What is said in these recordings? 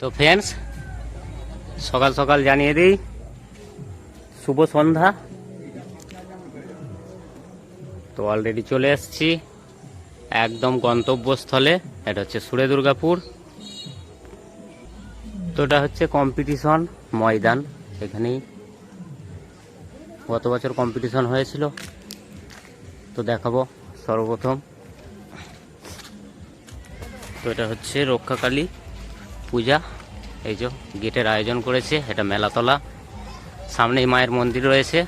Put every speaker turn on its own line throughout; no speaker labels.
তো ফ্রেন্ডস সকাল সকাল জানিয়ে দিই, শুভ সন্ধ্যা। তো অলরেডি চলে এসেছি একদম গন্তব্যস্থলে, এটা হচ্ছে সুরে দুর্গাপুর তো এটা হচ্ছে কম্পিটিশন ময়দান, এখানেই গত বছর কম্পিটিশন হয়েছিল। তো দেখাবো সর্বপ্রথম। তো এটা হচ্ছে রক্ষাকালী। পূজা, এই যে গেটের আয়োজন করেছে, এটা মেলাতলা, সামনেই মায়ের মন্দির রয়েছে।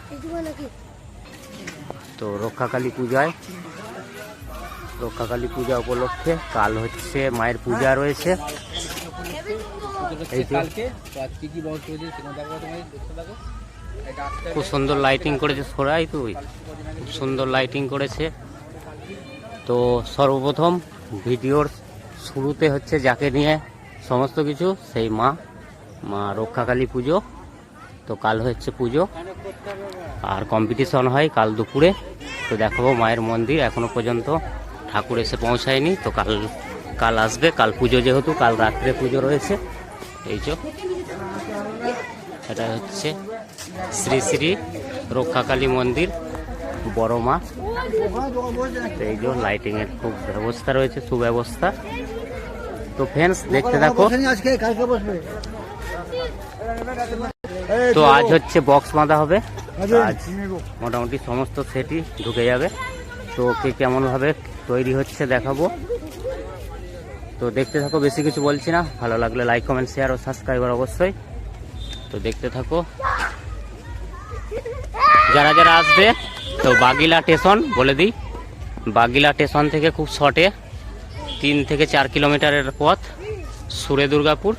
তো রক্ষাকালী পূজায়, রক্ষাকালী পূজা উপলক্ষে কাল হচ্ছে মায়ের পূজা রয়েছে। খুব সুন্দর লাইটিং করেছে সরাই তুই খুব সুন্দর লাইটিং করেছে। তো সর্বপ্রথম ভিডিওর শুরুতে হচ্ছে যাকে নিয়ে সমস্ত কিছু, সেই মা মা রক্ষাকালী পুজো, তো কাল হচ্ছে পুজো। আর কম্পিটিশন হয় কাল দুপুরে, তো দেখাবো মায়ের মন্দির, এখনও পর্যন্ত ঠাকুর এসে পৌঁছায়নি, তো কাল কাল আসবে, কাল পুজো যেহেতু, কাল রাত্রে পুজো রয়েছে, এই যে। এটা হচ্ছে শ্রী শ্রী রক্ষাকালী মন্দির, বড় মা। এই যে লাইটিংয়ের খুব ব্যবস্থা রয়েছে, সুব্যবস্থা। তো ফ্রেন্ডস দেখতে থাকো। তো আজ হচ্ছে বক্স বাঁধা হবে। আজ মোটামুটি সমস্ত সেটই ঢুকে যাবে। তো কে কেমনভাবে তৈরি হচ্ছে দেখাবো। তো দেখতে থাকো বেশি কিছু বলছি না। ভালো লাগলে লাইক কমেন্ট শেয়ার ও সাবস্ক্রাইবার অবশ্যই। তো দেখতে থাকো। যারা যারা আসবে তো বাগিলা স্টেশন বলে দিই। বাগিলা স্টেশন থেকে খুব শর্টে তিন থেকে চার কিলোমিটারের পথ সুরে দুর্গাপুর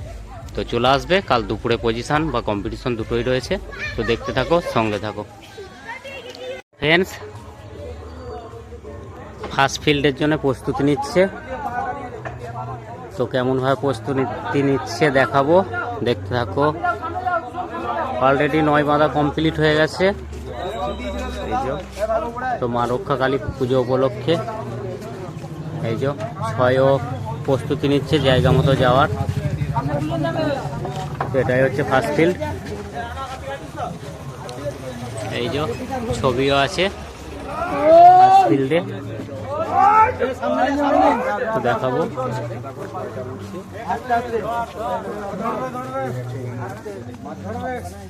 তো চলে আসবে, কাল দুপুরে পজিশন বা কম্পিটিশন দুটোই রয়েছে। তো দেখতে থাকো, সঙ্গে থাকো। ফ্রেন্ডস ফার্স্ট ফিল্ডের জন্য প্রস্তুতি নিচ্ছে। তো কেমনভাবে প্রস্তুতি নিচ্ছে দেখাবো। দেখতে থাকো। অলরেডি নয় বাঁধা কমপ্লিট হয়ে গেছে। তো মা রক্ষাকালী পুজো উপলক্ষে। এই যে ছয়ও প্রস্তুতি নিচ্ছে জায়গা মতো যাওয়ার। এটাই হচ্ছে ফার্স্ট ফিল্ড এই যে ছবিও আছে ফার্স্ট ফিল্ডে দেখাবো।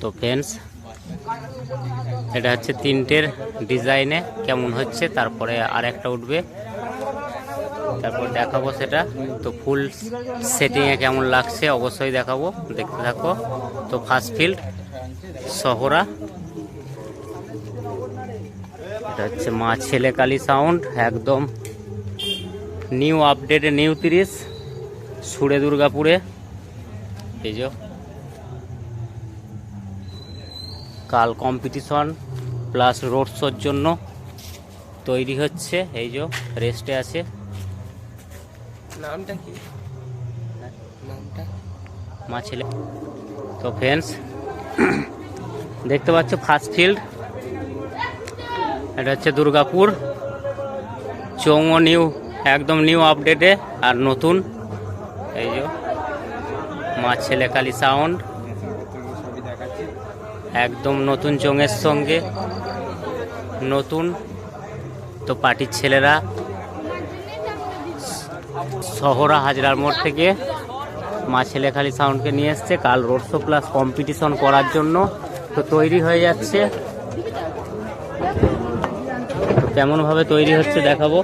তো ফ্রেন্ডস এটা হচ্ছে তিনটের ডিজাইনে কেমন হচ্ছে, তারপরে আর একটা উঠবে। তারপর দেখাবো সেটা। তো ফুল সেটিংয়ে কেমন লাগছে অবশ্যই দেখাবো। দেখতে থাকো। তো ফার্স্ট ফিল্ড শহরা এটা হচ্ছে মা ছেলে কালী সাউন্ড একদম নিউ আপডেটে নিউ তিরিশ, সুরে দুর্গাপুরে। এই যে কাল কম্পিটিশন প্লাস রোড শোর জন্য তৈরি হচ্ছে। এই যে রেস্টে আছে। মা, ছেলে। তো ফ্রেন্ডস দেখতে পাচ্ছ ফার্স্ট ফিল্ড এটা হচ্ছে দুর্গাপুর। চৌমো নিউ একদম নিউ আপডেটে আর নতুন। এই যে মা, ছেলে কালী সাউন্ড একদম নতুন চোঙের সঙ্গে। নতুন। তো পার্টির ছেলেরা শহরা হাজরার মোড় থেকে মা ছেলেখালি সাউন্ডকে নিয়ে এসছে। কাল রোড শো প্লাস কম্পিটিশন করার জন্য তো তৈরি হয়ে যাচ্ছে। কেমনভাবে তৈরি হচ্ছে দেখাবো।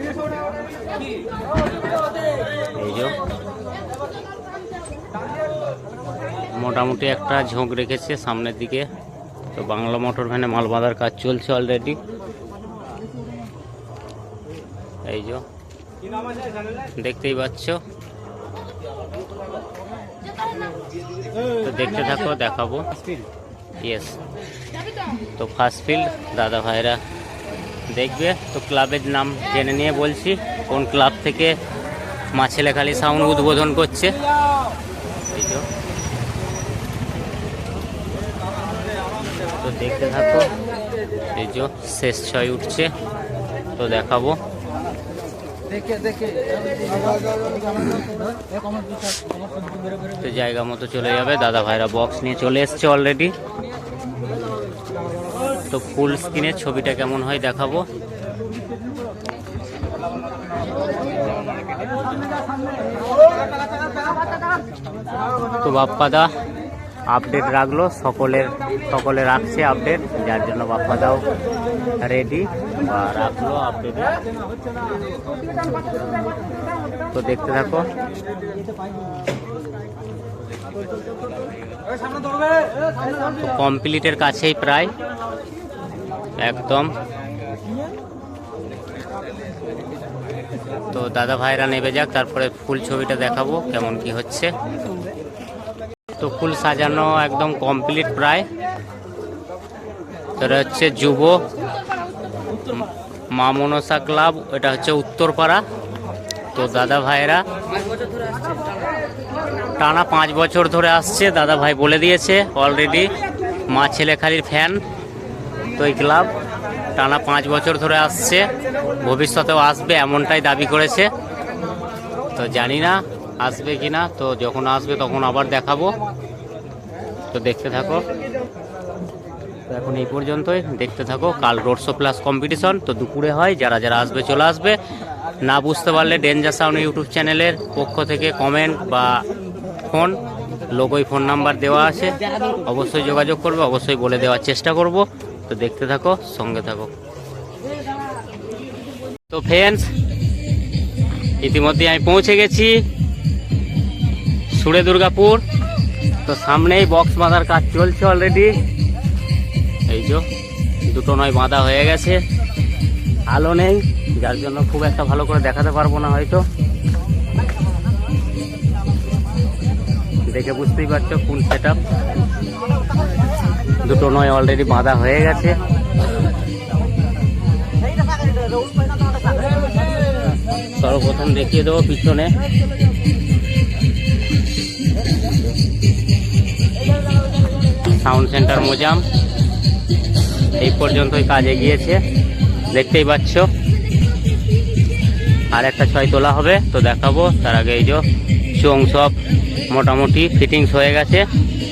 এই যে মোটামুটি একটা ঝোঁক রেখেছে সামনের দিকে। তো বাংলা মোটর ভ্যানে মাল বাঁধার কাজ চলছে অলরেডি এই যে দেখতেই পাচ্ছ। তো দেখতে থাকো, দেখাবো। ইয়েস তো ফার্স্ট ফিল্ড দাদা ভাইরা দেখবে। তো ক্লাবের নাম জেনে নিয়ে বলছি, কোন ক্লাব থেকে মা ছেলেখালি সাউন্ড উদ্বোধন করছে। এই তো দেখতে থাকো, এই যে, শেষ ছয় উঠছে। তো দেখাবো
দেখে দেখে কমার বেরো বেরো
তো জায়গা মতো চলে যাবে। দাদা ভাইরা বক্স নিয়ে চলে এসছে অলরেডি তো ফুল স্ক্রিনের ছবিটা কেমন হয় দেখাবো। তো বাপ্পাদা আপডেট রাখল, সকলের, সকলে রাখছে আপডেট, যার জন্য বাপ্পাদাও রেডি বা রাখল আপডেটে তো দেখতে থাকো। কমপ্লিটের কাছেই প্রায়, একদম। তো দাদা ভাইরা নেবে যাক, তারপরে ফুল ছবিটা দেখাবো, কেমন কি হচ্ছে। তো ফুল সাজানো একদম কমপ্লিট প্রায়। এটা হচ্ছে যুব, মা মনসা ক্লাব, এটা হচ্ছে উত্তরপাড়া। তো দাদা ভাইরা টানা পাঁচ বছর ধরে আসছে, দাদা ভাই বলে দিয়েছে অলরেডি মা ছেলে খালির ফ্যান তো এই ক্লাব টানা পাঁচ বছর ধরে আসছে। ভবিষ্যতেও আসবে, এমনটাই দাবি করেছে। তো জানি না আসবে কি না তো যখন আসবে তখন আবার দেখাবো। তো দেখতে থাকো। তো এখন এই পর্যন্তই। দেখতে থাকো, কাল রোড শো প্লাস কম্পিটিশন তো দুপুরে হয়, যারা যারা আসবে চলে আসবে। না বুঝতে পারলে ডেঞ্জার সাউন্ড ইউটিউব চ্যানেলের পক্ষ থেকে কমেন্ট বা ফোন লোগোই ফোন নাম্বার দেওয়া আছে। অবশ্যই যোগাযোগ করবে, অবশ্যই বলে দেওয়ার চেষ্টা করব। তো দেখতে থাকো, সঙ্গে থাকো। তো ফ্রেন্ডস ইতিমধ্যে আমি পৌঁছে গেছি। সুরে দুর্গাপুর। তো সামনেই বক্স বাঁধার কাজ চলছে অলরেডি এই যে, দুটো নয় বাঁধা হয়ে গেছে। আলো নেই, যার জন্য খুব একটা ভালো করে দেখাতে পারব না হয়তো। দেখে বুঝতেই পারছ ফুল সেট দুটো নয় অলরেডি বাঁধা হয়ে গেছে। সর্বপ্রথম দেখিয়ে দেবো পিছনে। সাউন্ড সেন্টার মোজাম। এই পর্যন্তই কাজ এগিয়েছে। দেখতেই পাচ্ছ। আর একটা ছয় তোলা হবে, তো দেখাবো। তার আগে এই যে চোং সব মোটামুটি ফিটিংস হয়ে গেছে।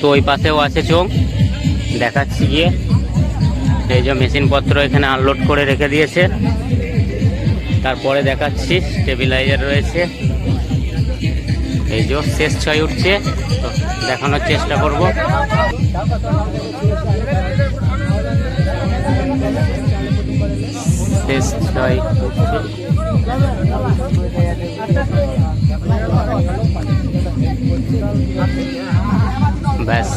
তো ওই পাশেও আছে চোং। দেখাচ্ছি গিয়ে। এই যে মেশিনপত্র এখানে আনলোড করে রেখে দিয়েছে। তারপরে দেখাচ্ছি স্টেবিলাইজার রয়েছে। এই যে শেষ ছয় উঠছে, তো দেখানোর চেষ্টা করব। শেষ ছয় ব্যাস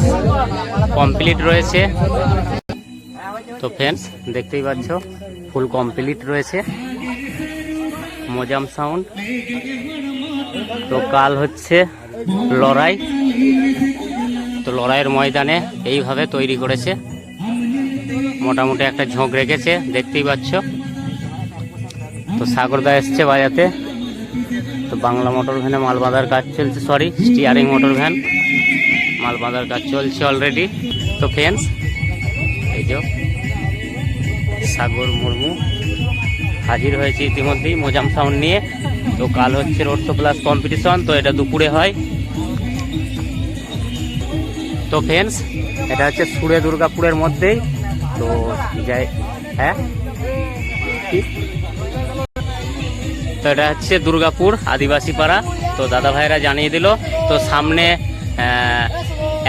কমপ্লিট রয়েছে। তো ফ্রেন্ডস দেখতেই পাচ্ছ ফুল কমপ্লিট রয়েছে। মোজাম সাউন্ড তো কাল হচ্ছে লড়াই। তো লড়াইয়ের ময়দানে এইভাবে তৈরি করেছে। মোটামুটি একটা ঝোঁক রেখেছে, দেখতেই পাচ্ছ। তো সাগরদা এসছে বাজাতে। তো বাংলা মোটর ভ্যানে মাল বাঁধার কাজ চলছে সরি স্টিয়ারিং মোটর ভ্যান। মাল বাঁধার কাজ চলছে অলরেডি তো ফ্রেন্ডস, এই যে সাগর মুর্মু হাজির হয়েছে ইতিমধ্যেই, মোজাম সাউন্ড নিয়ে। তো কাল হচ্ছে রোড শো প্লাস কম্পিটিশন তো এটা দুপুরে হয়। তো ফ্রেন্ডস এটা হচ্ছে সুরে দুর্গাপুরের মধ্যেই। তো যাই হ্যাঁ? তো এটা হচ্ছে দুর্গাপুর আদিবাসী পাড়া তো দাদা ভাইরা জানিয়ে দিল। তো সামনে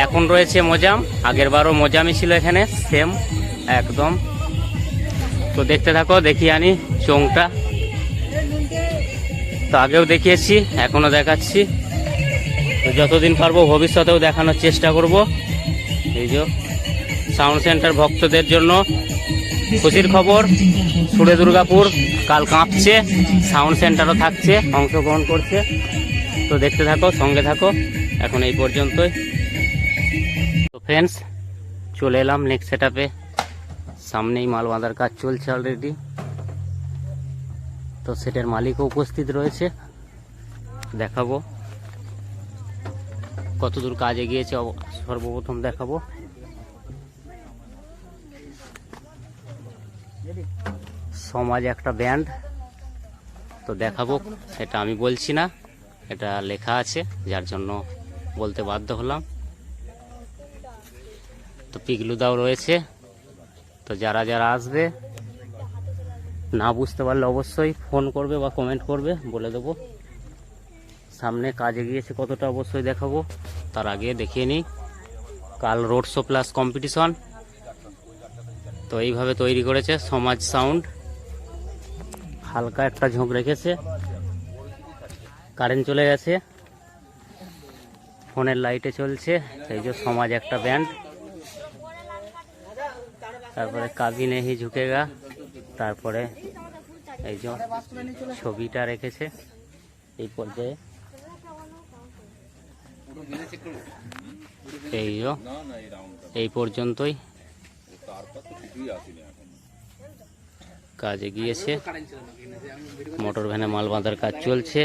এখন রয়েছে মোজাম। আগের বারও মোজামই ছিল এখানে সেম একদম। তো দেখতে থাকো দেখি আনি চোংটা তো আগেও দেখিয়েছি, এখনও দেখাচ্ছি। তো যতদিন পারব ভবিষ্যতেও দেখানোর চেষ্টা করব। এই যে সাউন্ড সেন্টার ভক্তদের জন্য খুশির খবর, সুরে দুর্গাপুর, কাল কাঁপছে, সাউন্ড সেন্টারও থাকছে, অংশগ্রহণ করছে। তো দেখতে থাকো, সঙ্গে থাকো, এখন এই পর্যন্তই। তো ফ্রেন্ডস চলে এলাম নেক্সট সেট সামনেই মাল বাঁধার কাজ চলছে অলরেডি তো সেটার মালিকও উপস্থিত রয়েছে। দেখাবো। কতদূর কাজ এগিয়েছে সর্বপ্রথম দেখাবো। সমাজ একটা ব্যান্ড। তো দেখাবো এটা আমি বলছি না, এটা লেখা আছে, যার জন্য বলতে বাধ্য হলাম। তো পিগলুদাও রয়েছে। তো যারা যারা আসবে না বুঝতে পারলে অবশ্যই ফোন করবে বা কমেন্ট করবে, বলে দেবো। সামনে কাজে গিয়েছে কতটা অবশ্যই দেখাবো, তার আগে দেখিয়ে নিই। কাল রোড শো প্লাস কম্পিটিশন তো এইভাবে তৈরি করেছে সমাজ সাউন্ড হালকা একটা ঝোঁক রেখেছে। কারেন্ট চলে গেছে। ফোনের লাইটে চলছে, এই যে সমাজ একটা ব্যান্ড তারপরে কাবি নেহি ঝুঁকেগা। তারপরে এই যে ছবিটা রেখেছে এই পর্যায়ে। এই যে এই পর্যন্তই। কাজে গিয়েছে। মোটর ভ্যানে মাল বাঁধার কাজ চলছে।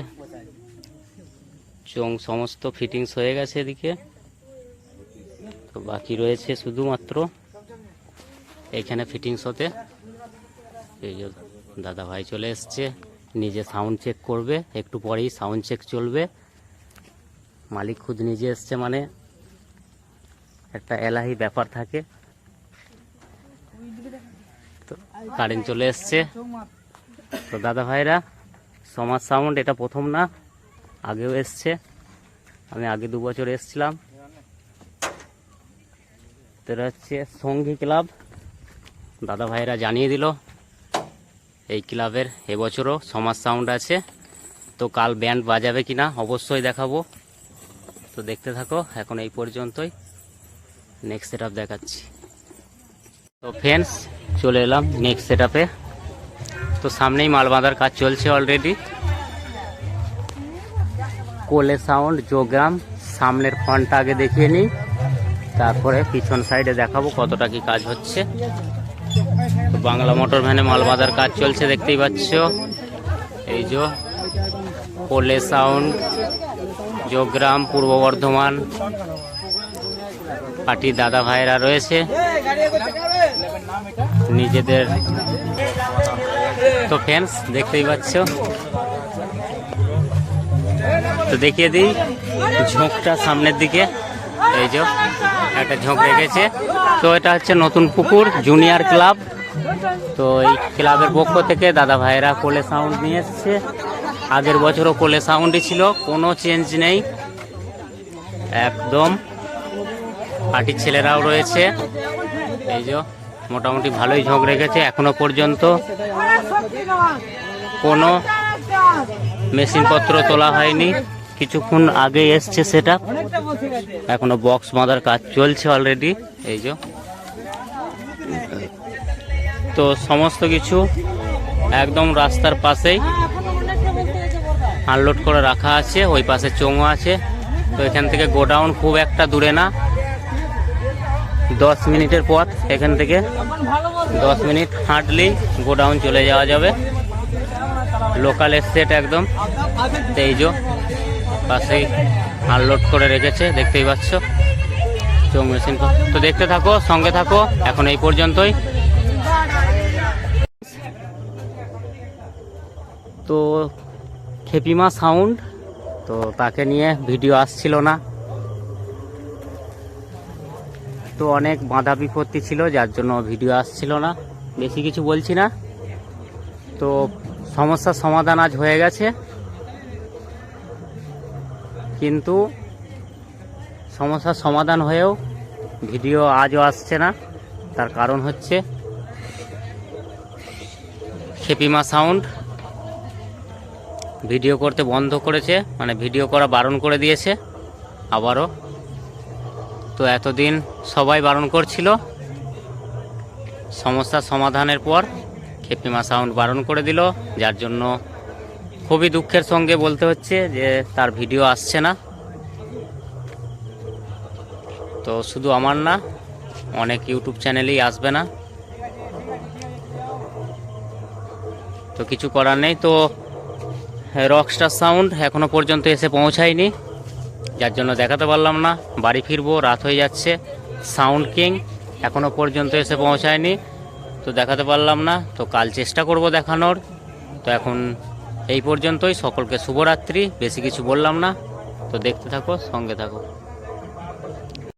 চোং সমস্ত ফিটিংস হয়ে গেছে এদিকে। তো বাকি রয়েছে শুধুমাত্র এখানে ফিটিংস হতে। এই যে দাদা ভাই চলে এসছে, নিজে সাউন্ড চেক করবে, একটু পরেই সাউন্ড চেক চলবে। মালিক খুদ নিজে এসছে মানে একটা এলাহি ব্যাপার থাকে। তো কারেন্ট চলে এসছে। তো দাদা ভাইরা, সমাজ সাউন্ড এটা প্রথম না, আগেও এসছে। আমি আগে দু বছর এসছিলাম। তো হচ্ছে সঙ্গী ক্লাব দাদা ভাইরা জানিয়ে দিল। এই ক্লাবের এবছরও সমাজ সাউন্ড আছে। তো কাল ব্যান্ড বাজাবে কিনা অবশ্যই দেখাবো। তো দেখতে থাকো, এখন এই পর্যন্তই। নেক্সট সেট দেখাচ্ছি। তো ফ্রেন্ডস চলে এলাম নেক্সট সেট তো সামনেই মাল বাঁধার কাজ চলছে অলরেডি কোলে সাউন্ড যোগ্রাম সামনের ফ্রন্টটা আগে দেখিয়ে নিই। তারপরে পিছন সাইডে দেখাবো কতটা কি কাজ হচ্ছে। বাংলা মোটর ভ্যানে মাল বাঁধার কাজ চলছে, দেখতেই পাচ্ছ। এই যে কোলে সাউন্ড যোগ্রাম পূর্ব বর্ধমান। পার্টির দাদা ভাইরা রয়েছে। নিজেদের তো ফ্যান্স দেখতেই পাচ্ছ। তো দেখিয়ে দিই, ঝোঁকটা সামনের দিকে। এই যে একটা ঝোঁক রেখেছে। তো এটা হচ্ছে নতুন পুকুর জুনিয়র ক্লাব তো এই ক্লাবের পক্ষ থেকে দাদা ভাইরা কোলে সাউন্ড নিয়ে এসছে। আগের বছরও কোলে সাউন্ডই ছিল, কোনো চেঞ্জ নেই। একদম পার্টির ছেলেরাও রয়েছে। এই যে, মোটামুটি ভালোই ঝোঁক রেখেছে এখনও পর্যন্ত। কোনো মেশিনপত্র তোলা হয়নি। কিছুক্ষণ আগে এসছে সেটা। এখনও বক্স বাঁধার কাজ চলছে অলরেডি এই যে তো সমস্ত কিছু একদম রাস্তার পাশেই আনলোড করে রাখা আছে, ওই পাশে চোঙো আছে। তো এখান থেকে গোডাউন খুব একটা দূরে না। দশ মিনিটের পথ এখান থেকে। দশ মিনিট হাঁটলেই গোডাউন চলে যাওয়া যাবে। লোকাল এস্টেট একদম। তেইজো পাশেই আনলোড করে রেখেছে, দেখতেই পাচ্ছ। চৌ মেশিন তো দেখতে থাকো, সঙ্গে থাকো, এখন এই পর্যন্তই। তো খেপিমা সাউন্ড, তো তাকে নিয়ে ভিডিও আসছিল না। তো অনেক বাধা বিপত্তি ছিল, যার জন্য ভিডিও আসছিল না। বেশি কিছু বলছি না। তো সমস্যার সমাধান আজ হয়ে গেছে। কিন্তু সমস্যার সমাধান হয়েও ভিডিও আজও আসছে না। তার কারণ হচ্ছে খেপিমা সাউন্ড। ভিডিও করতে বন্ধ করেছে মানে ভিডিও করা বারণ করে দিয়েছে আবারও। তো এতদিন সবাই বারণ করছিল। সমস্যার সমাধানের পর খেপিমা সাউন্ড বারণ করে দিল, যার জন্য খুবই দুঃখের সঙ্গে বলতে হচ্ছে যে তার ভিডিও আসছে না। তো শুধু আমার না, অনেক ইউটিউব চ্যানেলেই আসবে না। তো কিছু করার নেই, তো রকস্টার সাউন্ড এখনও পর্যন্ত এসে পৌঁছায়নি। যার জন্য দেখাতে পারলাম না, বাড়ি ফিরবো, রাত হয়ে যাচ্ছে সাউন্ড কিং এখনও পর্যন্ত এসে পৌঁছায়নি। তো দেখাতে পারলাম না, তো কাল চেষ্টা করব দেখানোর। তো এখন এই পর্যন্তই, সকলকে শুভরাত্রি, বেশি কিছু বললাম না। তো দেখতে থাকো, সঙ্গে থাকো।